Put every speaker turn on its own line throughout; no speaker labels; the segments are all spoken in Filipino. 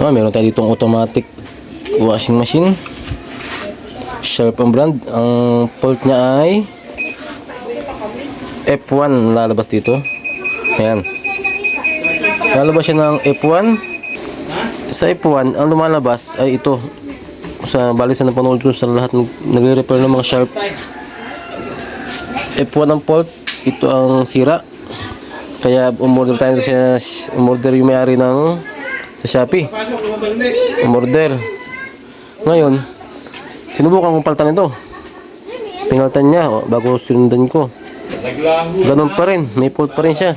Ah, meron tayo ditong automatic washing machine. Sharp ang brand. Ang fault niya ay F1 lalabas dito. Ayan. Lalabas siya ng F1. Sa F1, ang lumalabas ay ito. Sa bali sa napanood ko sa lahat nagre-repair ng mga Sharp. F1 ang fault. Ito ang sira. Kaya umorder tayo sa umorder yung may-ari ng sa Shopee. Umorder. Ngayon, sinubukan kong palitan ito. Pinalitan niya oh, bago sundan ko. Ganun pa rin, may fault pa rin siya.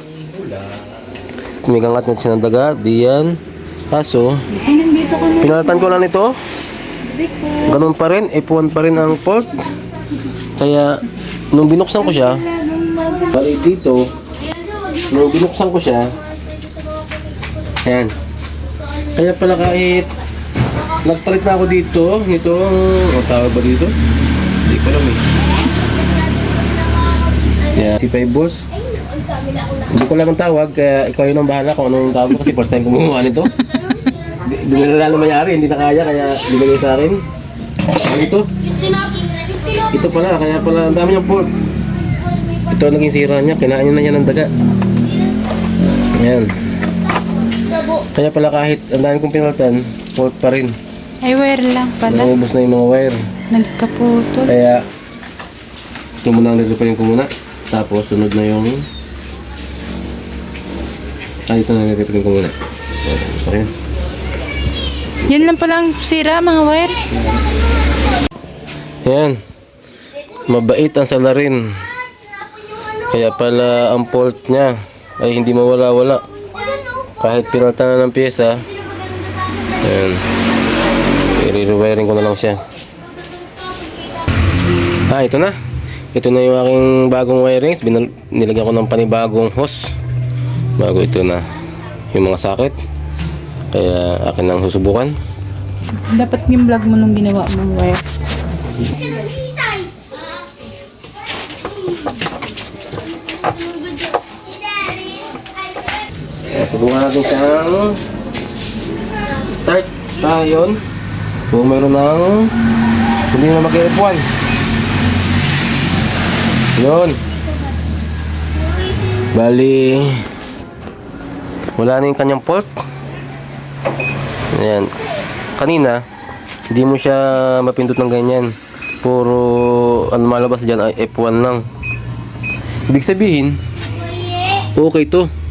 Kumigangat na siya ng daga, diyan. Kaso, pinalitan ko lang ito. Ganun pa rin, F1 pa rin ang fault. Kaya, nung binuksan ko siya, bali dito, nung binuksan ko siya, ayan. Kaya pala kahit nagpalit na ako dito, nito, o tawag ba dito? Hindi ko alam eh. Yeah. Si Five Boss. Hindi ko lang ang tawag, kaya ikaw yun ang bahala kung anong tawag kasi first time ko gumawa nito. Mo na mayari, hindi na kaya, kaya binigay sa akin. Ano ito? Ito pala, kaya pala ang dami niyang port. Ito ang naging sira niya, kinain niya na niya ng daga. Ayan. Kaya pala kahit ang dami kong pinaltan, fault pa rin.
Ay, wire lang pala.
Naubos na yung mga wire.
Nagkaputol.
Kaya, ito muna ang re-repairin ko muna. Tapos, sunod na yung... Ah, ito na re-repairin ko muna. Okay.
Yan lang pala ang sira, mga wire.
Yan. Mabait ang salarin. Kaya pala ang fault niya ay hindi mawala-wala. Kahit pinaltan na ng pyesa, yan. I-rewiring ko na lang siya. Ah, ito na. Ito na yung aking bagong wirings. Binal- nilagyan ko ng panibagong hose. Bago ito na yung mga sakit. Kaya akin ang susubukan.
Dapat yung vlog mo nung ginawa mong wire.
Subukan natin siyang start tayo. Kung mayroon ng hindi na mag F1. Yun. Bali, wala na yung kanyang port. Ayan. Kanina, hindi mo siya mapindot ng ganyan. Puro, ano malabas dyan ay F1 lang. Ibig sabihin, okay to.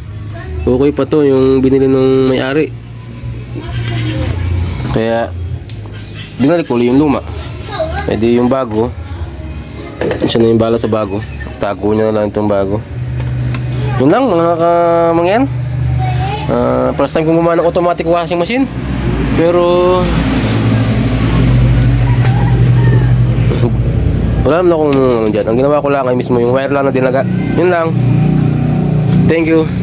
Okay pa to yung binili ng may-ari. Kaya binalik ko yung luma. E di yung bago. Siya na yung bala sa bago. Tago niya na lang itong bago. Yun lang mga kamangyan. Ah, first time kong gumawa ng automatic washing machine. Pero wala naman akong ano dyan. Ang ginawa ko lang ay mismo yung wire lang na dinaga. Yun lang. Thank you.